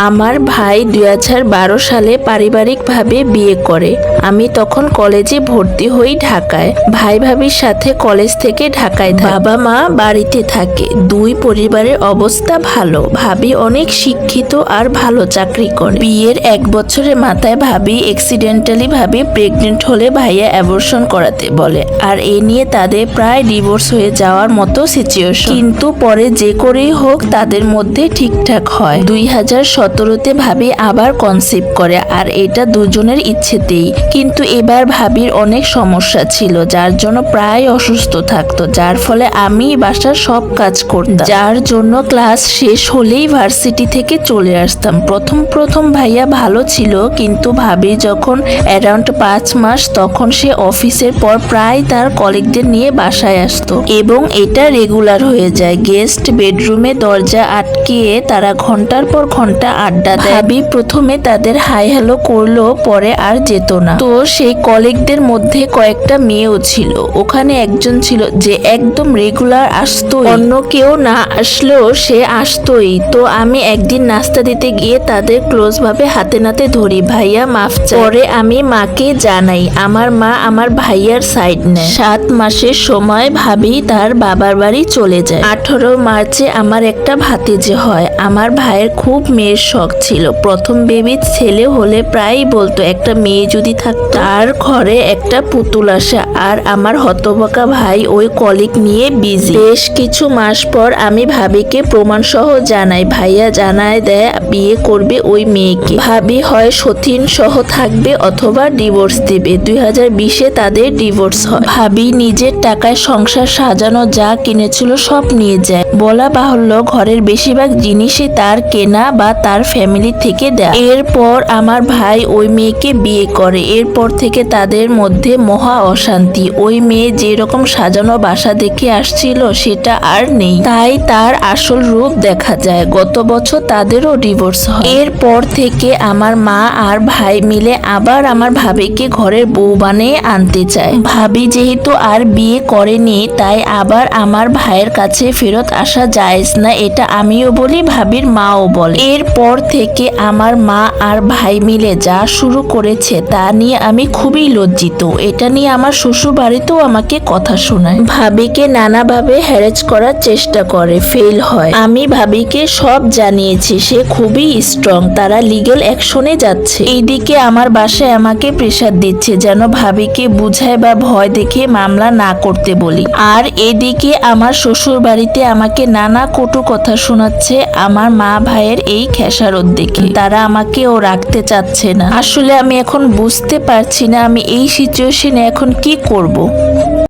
আমার ভাই দুই হাজার বারো সালে পারিবারিকভাবে বিয়ে করে। আমি তখন কলেজে ভর্তি হই ঢাকায়। ভাই ভাবির সাথে কলেজ থেকে ঢাকায়। বাবা মা বাড়িতে থাকে। দুই পরিবারের অবস্থা ভালো। ভাবি অনেক শিক্ষিত আর ভালো চাকরি করে। বিয়ের এক বছরের মাথায় ভাবি অ্যাক্সিডেন্টালি ভাবে প্রেগনেন্ট হলে ভাইয়া অ্যাবর্শন করাতে বলে। আর এ নিয়ে তাদের প্রায় ডিভোর্স হয়ে যাওয়ার মতো সিচুয়েশন কিন্তু পরে যে করেই হোক তাদের মধ্যে ঠিকঠাক হয়। দুই হাজার সতেরোতে ভাবি আবার কনসিভ করে, আর এটা দুজনের ইচ্ছেতেই। কিন্তু এবার ভাবির অনেক সমস্যা ছিল, যার জন্য প্রায় অসুস্থ থাকতো, যার ফলে আমি বাসার সব কাজ করতাম। যার জন্য ক্লাস শেষ হলেই ভার্সিটি থেকে চলে আসতাম। প্রথম প্রথম ভাইয়া ভালো ছিল, কিন্তু ভাবি যখন অ্যারাউন্ড পাঁচ মাস, তখন সে অফিসের পর প্রায় তার কলিগদের নিয়ে বাসায় আসতো। এবং এটা রেগুলার হয়ে যায়। গেস্ট বেডরুমে দরজা আটকিয়ে তারা ঘণ্টার পর ঘণ্টা আড্ডা দেয়। ভাবি প্রথমে তাদের হাই হ্যালো করল পরে আর যেত না। তো সেই কলিগদের মধ্যে কয়েকটা মেয়েও ছিল। ওখানে একজন ছিল যে একদম রেগুলার আসতো অন্য কেউ না আসলেও সে আসতোই। তো আমি একদিন নাস্তা দিতে গিয়ে তাদের ক্লোজ ভাবে হাতে নাতে ধরি, ভাইয়া, মাফ পরে আমি মাকে জানাই, আমার মা আমার ভাইয়ার সাইড নেয়। সাত মাসের সময় ভাবি তার বাবার বাড়ি চলে যায়। আঠারো মার্চে আমার একটা ভাতিজে হয়। আমার ভাইয়ের খুব মেয়ের শখ ছিল। প্রথম বেবি ছেলে হলে প্রায়ই বলতো, একটা মেয়ে যদি থাকতো আর ঘরে একটা পুতুল আসে। আর আমার হতবকা ভাই ওই কলিক নিয়ে বিজি বেশ কিছু মাস পর আমি ভাবিকে প্রমাণ সহ জানাই। ভাইয়া জানায় দেয়, বিয়ে করবে ওই মেয়েকে। ভাবি হয় সতীন সহ থাকবে অথবা ডিভোর্স দিবে। দুই হাজার বিশে তাদের ডিভোর্স হয়। ভাবি নিজের টাকায় সংসার সাজানো যা কিনেছিল সব নিয়ে যায়। বলা বাহুল্য, ঘরের বেশিরভাগ জিনিসই তার কেনা বা তার ফ্যামিলি থেকে দেয়। এরপর আমার ভাই ওই মেয়েকে বিয়ে করে। এরপর থেকে তাদের মধ্যে মহা অশান্তি। ওই মেয়ে যেরকম সাজানো বাসা দেখে আসছিল, সেটা আর নেই। তাই তার আসল রূপ দেখা যায়। গত বছর তাদেরও ডিভোর্স হয়। এরপর থেকে আমার মা আর ভাই মিলে আবার আমার ভাবিকে ঘরের বউ বানিয়ে আনতে চায়। ভাবি যেহেতু আর বিয়ে করেনি, তাই আবার আমার ভাইয়ের কাছে ফেরত আসা যায়জ না, এটা আমিও বলি, ভাবির মাও বলে। এরপর থেকে আমার মা আর ভাই মিলে যা শুরু করেছে তা নিয়ে আমি খুবই লজ্জিত। এটা নিয়ে আমার শ্বশুর বাড়িতেও আমাকে কথা শোনায়। ভাবিকে নানাভাবে হ্যারেজ করার চেষ্টা করে, ফেল হয়। আমি ভাবিকে সব জানিয়েছি, সে খুবই স্ট্রং তারা লিগেল অ্যাকশনে যাচ্ছে। এইদিকে আমার বাসায় আমাকে প্রেশার দিচ্ছে, যেন ভাবিকে বুঝায় বা ভয় দেখে মামলা না করতে বলি। আর এদিকে আমার শ্বশুর বাড়িতে আমাকে নানা কটু কথা শোনাচ্ছে, আমার মা ভাইয়ের এই খেসারত দেখে তারা আমাকে ও রাখতে চাচ্ছে না আসলে আমি এখন বুঝতে পারছি না আমি এই সিচুয়েশনে এখন কি করব।